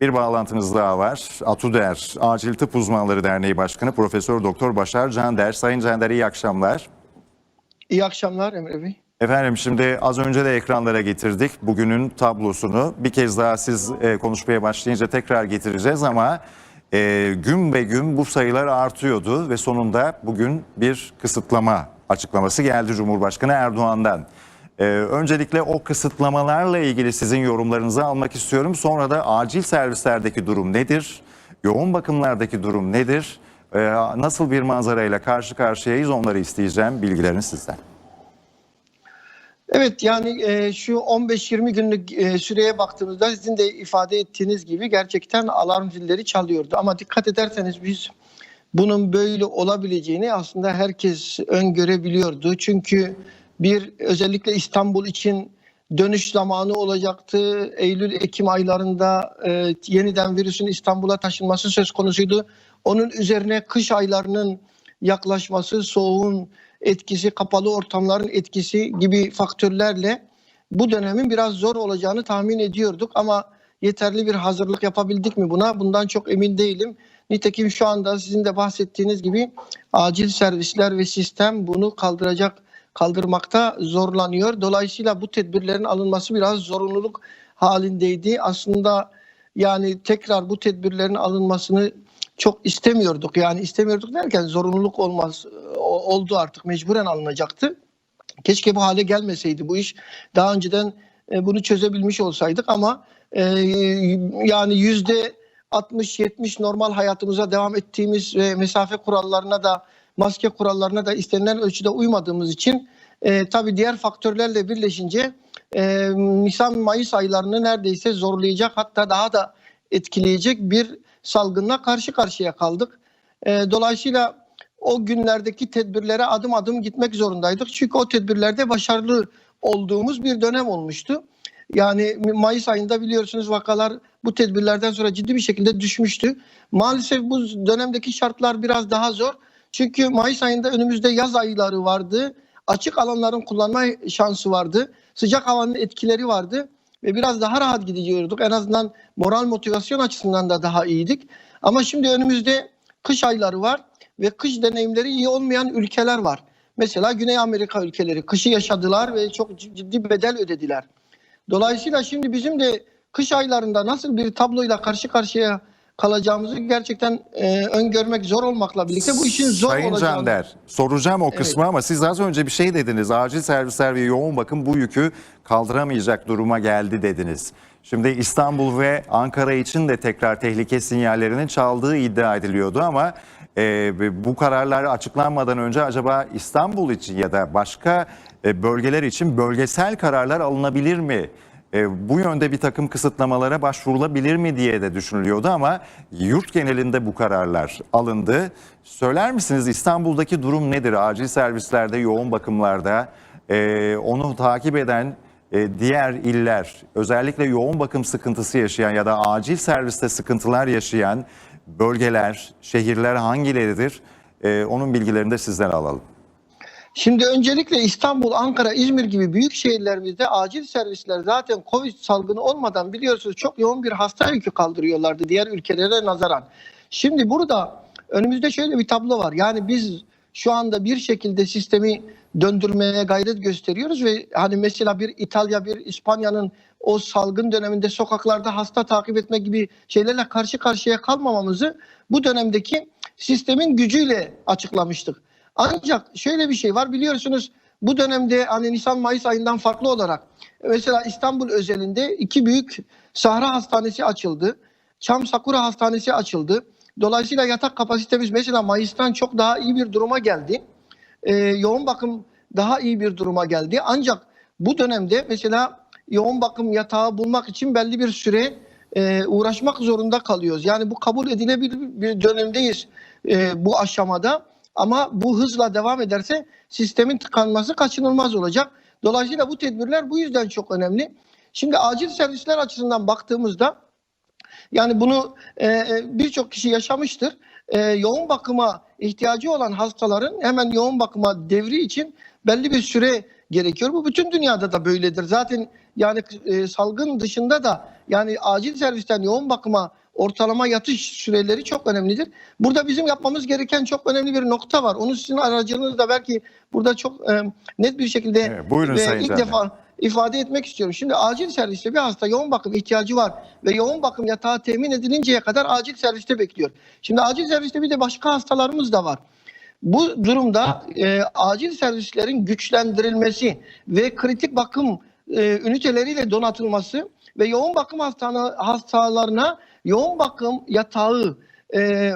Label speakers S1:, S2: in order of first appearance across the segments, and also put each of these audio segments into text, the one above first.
S1: Bir bağlantımız daha var. ATUDER, Acil Tıp Uzmanları Derneği Başkanı Profesör Doktor Başar Cander. Sayın Cander iyi akşamlar.
S2: İyi akşamlar Emre Bey.
S1: Efendim şimdi az önce de ekranlara getirdik bugünün tablosunu. Bir kez daha siz e, konuşmaya başlayınca tekrar getireceğiz ama e, gün be gün bu sayılar artıyordu ve sonunda bugün bir kısıtlama açıklaması geldi Cumhurbaşkanı Erdoğan'dan. E, öncelikle o kısıtlamalarla ilgili sizin yorumlarınızı almak istiyorum. Sonra da acil servislerdeki durum nedir? Yoğun bakımlardaki durum nedir? E, nasıl bir manzarayla karşı karşıyayız onları isteyeceğim bilgilerini sizden.
S2: Evet yani e, şu 15-20 günlük e, süreye baktığımızda sizin de ifade ettiğiniz gibi gerçekten alarm zilleri çalıyordu. Ama dikkat ederseniz biz bunun böyle olabileceğini aslında herkes öngörebiliyordu. Çünkü bir özellikle İstanbul için dönüş zamanı olacaktı. Eylül-Ekim aylarında e, yeniden virüsün İstanbul'a taşınması söz konusuydu. Onun üzerine kış aylarının yaklaşması, soğuğun etkisi, kapalı ortamların etkisi gibi faktörlerle bu dönemin biraz zor olacağını tahmin ediyorduk ama yeterli bir hazırlık yapabildik mi buna? Bundan çok emin değilim. Nitekim şu anda sizin de bahsettiğiniz gibi acil servisler ve sistem bunu kaldıracak kaldırmakta zorlanıyor. Dolayısıyla bu tedbirlerin alınması biraz zorunluluk halindeydi. Aslında yani tekrar bu tedbirlerin alınmasını çok istemiyorduk. Yani istemiyorduk derken zorunluluk olmaz oldu artık mecburen alınacaktı. Keşke bu hale gelmeseydi bu iş. Daha önceden e, bunu çözebilmiş olsaydık ama e, yani yüzde 60-70 normal hayatımıza devam ettiğimiz ve mesafe kurallarına da maske kurallarına da istenilen ölçüde uymadığımız için e, tabii diğer faktörlerle birleşince e, Nisan-Mayıs aylarını neredeyse zorlayacak hatta daha da etkileyecek bir salgınla karşı karşıya kaldık. E, dolayısıyla o günlerdeki tedbirlere adım adım gitmek zorundaydık. Çünkü o tedbirlerde başarılı olduğumuz bir dönem olmuştu. Yani Mayıs ayında biliyorsunuz vakalar bu tedbirlerden sonra ciddi bir şekilde düşmüştü. Maalesef bu dönemdeki şartlar biraz daha zor. Çünkü Mayıs ayında önümüzde yaz ayları vardı. Açık alanların kullanma şansı vardı. Sıcak havanın etkileri vardı ve biraz daha rahat gidiyorduk. En azından moral motivasyon açısından da daha iyiydik. Ama şimdi önümüzde kış ayları var ve kış deneyimleri iyi olmayan ülkeler var. Mesela Güney Amerika ülkeleri kışı yaşadılar ve çok ciddi bedel ödediler. Dolayısıyla şimdi bizim de kış aylarında nasıl bir tabloyla karşı karşıya kalacağımızı gerçekten e, öngörmek zor olmakla birlikte bu işin zor
S1: Sayın
S2: olacağını...
S1: Cander, soracağım o
S2: Evet.
S1: kısmı ama siz az önce bir şey dediniz. Acil servisler ve yoğun bakım bu yükü kaldıramayacak duruma geldi dediniz. Şimdi İstanbul ve Ankara için de tekrar tehlike sinyallerinin çaldığı iddia ediliyordu ama e, bu kararlar açıklanmadan önce acaba İstanbul için ya da başka e, bölgeler için bölgesel kararlar alınabilir mi? E, bu yönde bir takım kısıtlamalara başvurulabilir mi diye de düşünülüyordu ama yurt genelinde bu kararlar alındı. Söyler misiniz İstanbul'daki durum nedir? Acil servislerde, yoğun bakımlarda e, onu takip eden e, diğer iller, özellikle yoğun bakım sıkıntısı yaşayan ya da acil serviste sıkıntılar yaşayan bölgeler, şehirler hangileridir? E, onun bilgilerini de sizden alalım.
S2: Şimdi öncelikle İstanbul, Ankara, İzmir gibi büyük şehirlerimizde acil servisler zaten Covid salgını olmadan biliyorsunuz çok yoğun bir hasta yükü kaldırıyorlardı diğer ülkelere nazaran. Şimdi burada önümüzde şöyle bir tablo var. Yani biz şu anda bir şekilde sistemi döndürmeye gayret gösteriyoruz ve hani mesela bir İtalya, bir İspanya'nın o salgın döneminde sokaklarda hasta takip etme gibi şeylerle karşı karşıya kalmamamızı bu dönemdeki sistemin gücüyle açıklamıştık. Ancak şöyle bir şey var biliyorsunuz bu dönemde hani Nisan Mayıs ayından farklı olarak mesela İstanbul özelinde iki büyük Sahra Hastanesi açıldı. Çam Sakura Hastanesi açıldı. Dolayısıyla yatak kapasitemiz mesela Mayıs'tan çok daha iyi bir duruma geldi. Ee, yoğun bakım daha iyi bir duruma geldi. Ancak bu dönemde mesela yoğun bakım yatağı bulmak için belli bir süre e, uğraşmak zorunda kalıyoruz. Yani bu kabul edilebilir bir dönemdeyiz e, bu aşamada. Ama bu hızla devam ederse sistemin tıkanması kaçınılmaz olacak. Dolayısıyla bu tedbirler bu yüzden çok önemli. Şimdi acil servisler açısından baktığımızda yani bunu e, e, birçok kişi yaşamıştır. E, yoğun bakıma ihtiyacı olan hastaların hemen yoğun bakıma devri için belli bir süre gerekiyor. Bu bütün dünyada da böyledir. Zaten yani e, salgın dışında da yani acil servisten yoğun bakıma ortalama yatış süreleri çok önemlidir. Burada bizim yapmamız gereken çok önemli bir nokta var. Onu sizin aracınızda belki burada çok e, net bir şekilde
S1: Evet, buyurun
S2: ve ilk defa ifade etmek istiyorum. Şimdi acil serviste bir hasta yoğun bakım ihtiyacı var ve yoğun bakım yatağı temin edilinceye kadar acil serviste bekliyor. Şimdi acil serviste bir de başka hastalarımız da var. Bu durumda e, acil servislerin güçlendirilmesi ve kritik bakım e, üniteleriyle donatılması ve yoğun bakım hastane, hastalarına yoğun bakım yatağı e,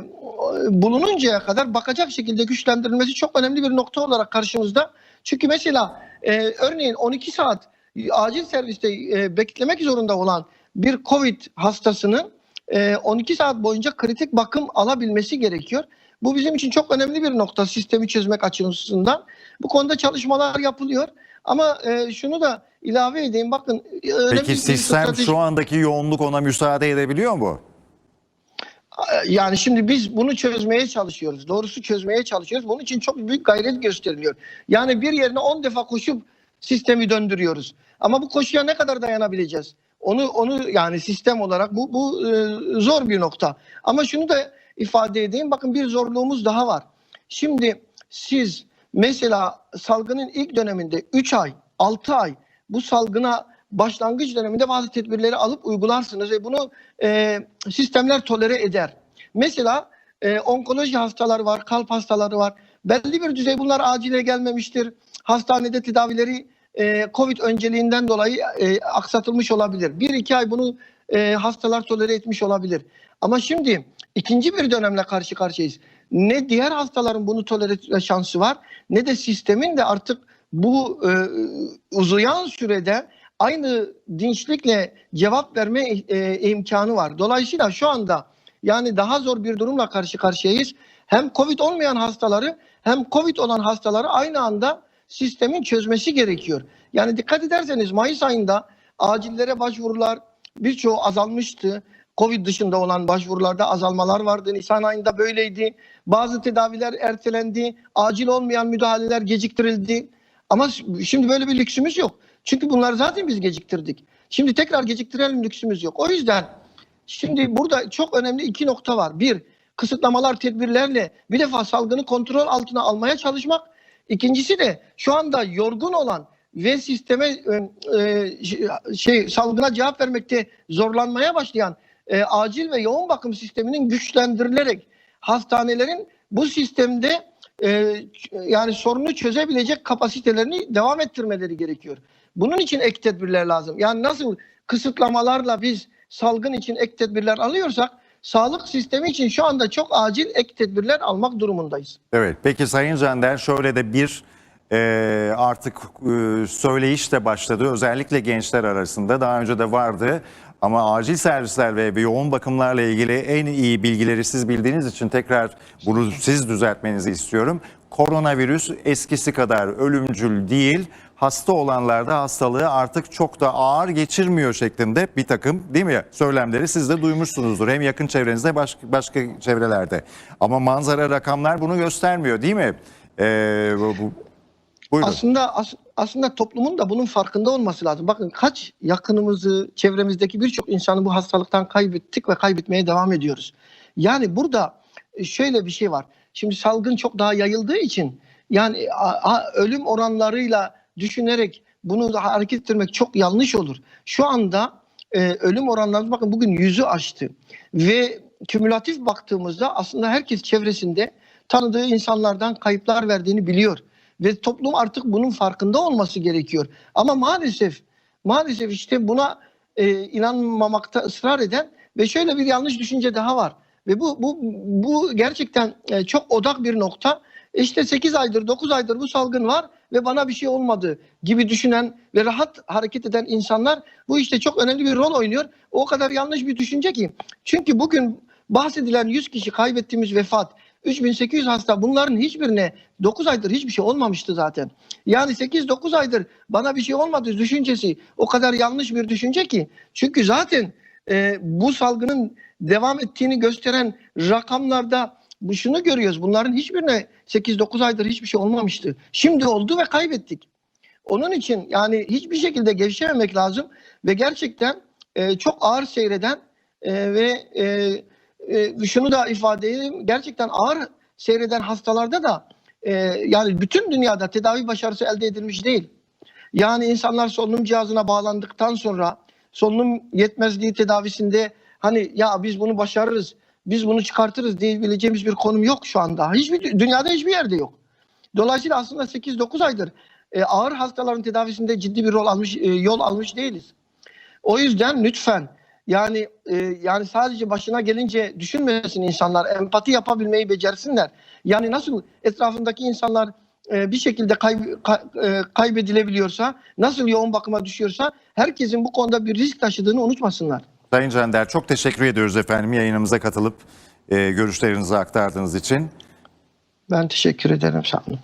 S2: bulununcaya kadar bakacak şekilde güçlendirilmesi çok önemli bir nokta olarak karşımızda. Çünkü mesela e, örneğin 12 saat acil serviste e, beklemek zorunda olan bir COVID hastasının e, 12 saat boyunca kritik bakım alabilmesi gerekiyor. Bu bizim için çok önemli bir nokta sistemi çözmek açısından. Bu konuda çalışmalar yapılıyor. Ama e, şunu da ilave edeyim. Bakın e,
S1: Peki sistem
S2: strateji-
S1: şu andaki yoğunluk ona müsaade edebiliyor mu?
S2: Yani şimdi biz bunu çözmeye çalışıyoruz. Doğrusu çözmeye çalışıyoruz. Bunun için çok büyük gayret gösteriliyor. Yani bir yerine 10 defa koşup sistemi döndürüyoruz. Ama bu koşuya ne kadar dayanabileceğiz? Onu onu yani sistem olarak bu bu e, zor bir nokta. Ama şunu da ifade edeyim. Bakın bir zorluğumuz daha var. Şimdi siz mesela salgının ilk döneminde 3 ay, 6 ay bu salgına başlangıç döneminde bazı tedbirleri alıp uygularsınız ve bunu e, sistemler tolere eder. Mesela e, onkoloji hastaları var, kalp hastaları var. Belli bir düzey bunlar acile gelmemiştir. Hastanede tedavileri e, COVID önceliğinden dolayı e, aksatılmış olabilir. Bir iki ay bunu e, hastalar tolere etmiş olabilir. Ama şimdi ikinci bir dönemle karşı karşıyayız. Ne diğer hastaların bunu tolere etme şansı var ne de sistemin de artık bu e, uzayan sürede aynı dinçlikle cevap verme e, imkanı var. Dolayısıyla şu anda yani daha zor bir durumla karşı karşıyayız. Hem Covid olmayan hastaları hem Covid olan hastaları aynı anda sistemin çözmesi gerekiyor. Yani dikkat ederseniz Mayıs ayında acillere başvurular birçoğu azalmıştı. Covid dışında olan başvurularda azalmalar vardı. Nisan ayında böyleydi. Bazı tedaviler ertelendi. Acil olmayan müdahaleler geciktirildi. Ama şimdi böyle bir lüksümüz yok. Çünkü bunları zaten biz geciktirdik. Şimdi tekrar geciktirelim lüksümüz yok. O yüzden şimdi burada çok önemli iki nokta var. Bir, kısıtlamalar tedbirlerle bir defa salgını kontrol altına almaya çalışmak. İkincisi de şu anda yorgun olan ve sisteme e, e, şey salgına cevap vermekte zorlanmaya başlayan e, acil ve yoğun bakım sisteminin güçlendirilerek hastanelerin bu sistemde e, yani sorunu çözebilecek kapasitelerini devam ettirmeleri gerekiyor. Bunun için ek tedbirler lazım. Yani nasıl kısıtlamalarla biz salgın için ek tedbirler alıyorsak sağlık sistemi için şu anda çok acil ek tedbirler almak durumundayız.
S1: Evet. Peki Sayın Caner şöyle de bir e, artık e, söyleyiş de başladı. Özellikle gençler arasında daha önce de vardı. Ama acil servisler ve yoğun bakımlarla ilgili en iyi bilgileri siz bildiğiniz için tekrar bunu siz düzeltmenizi istiyorum. Koronavirüs eskisi kadar ölümcül değil. Hasta olanlarda hastalığı artık çok da ağır geçirmiyor şeklinde bir takım değil mi söylemleri siz de duymuşsunuzdur. Hem yakın çevrenizde başka, başka çevrelerde. Ama manzara rakamlar bunu göstermiyor değil mi? Ee, bu, bu- buyurun.
S2: Aslında as- aslında toplumun da bunun farkında olması lazım. Bakın kaç yakınımızı, çevremizdeki birçok insanı bu hastalıktan kaybettik ve kaybetmeye devam ediyoruz. Yani burada e, şöyle bir şey var. Şimdi salgın çok daha yayıldığı için yani ölüm oranlarıyla düşünerek bunu da hareket ettirmek çok yanlış olur. Şu anda e, ölüm oranlarımız bakın bugün yüzü aştı ve kümülatif baktığımızda aslında herkes çevresinde tanıdığı insanlardan kayıplar verdiğini biliyor ve toplum artık bunun farkında olması gerekiyor. Ama maalesef maalesef işte buna e, inanmamakta ısrar eden ve şöyle bir yanlış düşünce daha var. Ve bu bu bu gerçekten e, çok odak bir nokta. İşte 8 aydır 9 aydır bu salgın var ve bana bir şey olmadı gibi düşünen ve rahat hareket eden insanlar bu işte çok önemli bir rol oynuyor. O kadar yanlış bir düşünce ki. Çünkü bugün bahsedilen 100 kişi kaybettiğimiz vefat 3800 hasta bunların hiçbirine 9 aydır hiçbir şey olmamıştı zaten. Yani 8-9 aydır bana bir şey olmadı düşüncesi o kadar yanlış bir düşünce ki. Çünkü zaten e, bu salgının devam ettiğini gösteren rakamlarda bu şunu görüyoruz. Bunların hiçbirine 8-9 aydır hiçbir şey olmamıştı. Şimdi oldu ve kaybettik. Onun için yani hiçbir şekilde gevşememek lazım ve gerçekten e, çok ağır seyreden e, ve e, e, şunu da ifade edeyim gerçekten ağır seyreden hastalarda da e, yani bütün dünyada tedavi başarısı elde edilmiş değil. Yani insanlar solunum cihazına bağlandıktan sonra solunum yetmezliği tedavisinde hani ya biz bunu başarırız, biz bunu çıkartırız diyebileceğimiz bir konum yok şu anda. Hiçbir dünyada hiçbir yerde yok. Dolayısıyla aslında 8-9 aydır e, ağır hastaların tedavisinde ciddi bir rol almış e, yol almış değiliz. O yüzden lütfen yani e, yani sadece başına gelince düşünmesin insanlar, empati yapabilmeyi becersinler. Yani nasıl etrafındaki insanlar e, bir şekilde kay- e, kaybedilebiliyorsa, nasıl yoğun bakıma düşüyorsa herkesin bu konuda bir risk taşıdığını unutmasınlar.
S1: Sayın Cender çok teşekkür ediyoruz efendim yayınımıza katılıp e, görüşlerinizi aktardığınız için.
S2: Ben teşekkür ederim sağ olun.